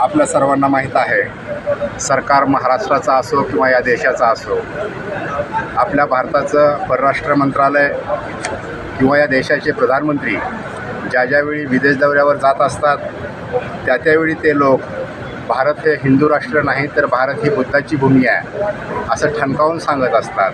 आपल्या सर्वांना माहीत आहे सरकार महाराष्ट्राचा असो किंवा या देशाचा असो आपल्या भारताचं परराष्ट्र मंत्रालय किंवा या देशाचे प्रधानमंत्री ज्या ज्यावेळी विदेश दौऱ्यावर जात असतात त्या त्यावेळी ते लोक भारत हे हिंदू राष्ट्र नाही तर भारत ही बुद्धाची भूमी आहे असं ठणकावून सांगत असतात.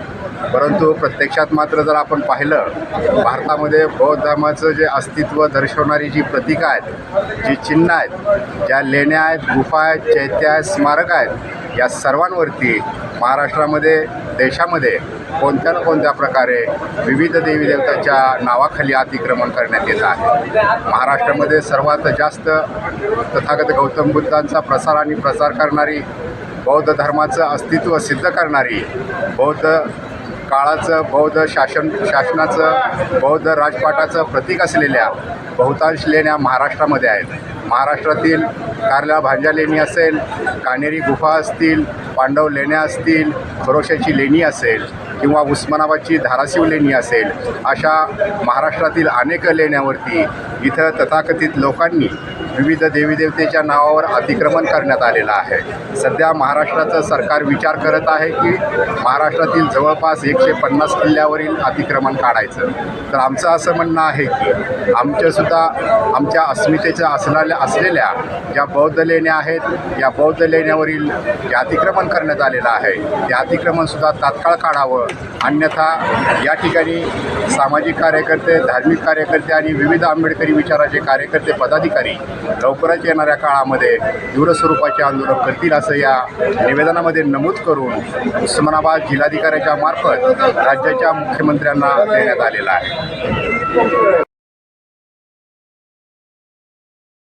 परंतु प्रत्यक्षात मात्र जर आपण पाहिलं भारतामध्ये बौद्ध धर्माचं जे अस्तित्व दर्शवणारी जी प्रतीकं आहेत जी चिन्ह आहेत ज्या लेण्या आहेत गुफा आहेत चैत्य आहेत स्मारक आहेत या सर्वांवरती महाराष्ट्रामध्ये देशामध्ये कोणत्या ना कोणत्या प्रकारे विविध देवी देवतांच्या नावाखाली अतिक्रमण करण्यात येत आहे. महाराष्ट्रामध्ये सर्वात जास्त तथागत गौतम बुद्धांचा प्रसार आणि प्रसार करणारी बौद्ध धर्माचं अस्तित्व सिद्ध करणारी बौद्ध काळाचं बौद्ध शासन शासनाचं बौद्ध राजपाटाचं प्रतीक असलेल्या बहुतांश लेण्या महाराष्ट्रामध्ये आहेत. महाराष्ट्रातील कारल्या भांजा लेणी असेल कानेरी गुफा असतील पांडव लेण्या असतील खरोशाची लेणी असेल किंवा उस्मानाबादची धाराशिव लेणी असेल अशा महाराष्ट्रातील अनेक लेण्यावरती इथं तथाकथित लोकांनी विविध देवीदेवतेच्या नावावर अतिक्रमण करण्यात आलेलं आहे. सध्या महाराष्ट्राचं सरकार विचार करत आहे की महाराष्ट्रातील जवळपास एकशे पन्नास किल्ल्यावरील अतिक्रमण काढायचं. तर आमचं असं म्हणणं आहे की आमच्यासुद्धा आमच्या अस्मितेच्या असणाऱ्या असलेल्या ज्या बौद्ध लेण्या आहेत या बौद्ध लेण्यावरील जे अतिक्रमण करण्यात आलेलं आहे ते अतिक्रमणसुद्धा तात्काळ काढावं. अन्यथा या ठिकाणी सामाजिक कार्यकर्ते धार्मिक कार्यकर्ते आणि विविध आंबेडकरी विचाराचे कार्यकर्ते पदाधिकारी लवकरच येणाऱ्या काळामध्ये तीव्र स्वरूपाचे आंदोलन करतील असं या निवेदनामध्ये नमूद करून उस्मानाबाद जिल्हाधिकाऱ्याच्या मार्फत राज्याच्या मुख्यमंत्र्यांना देण्यात आलेला आहे.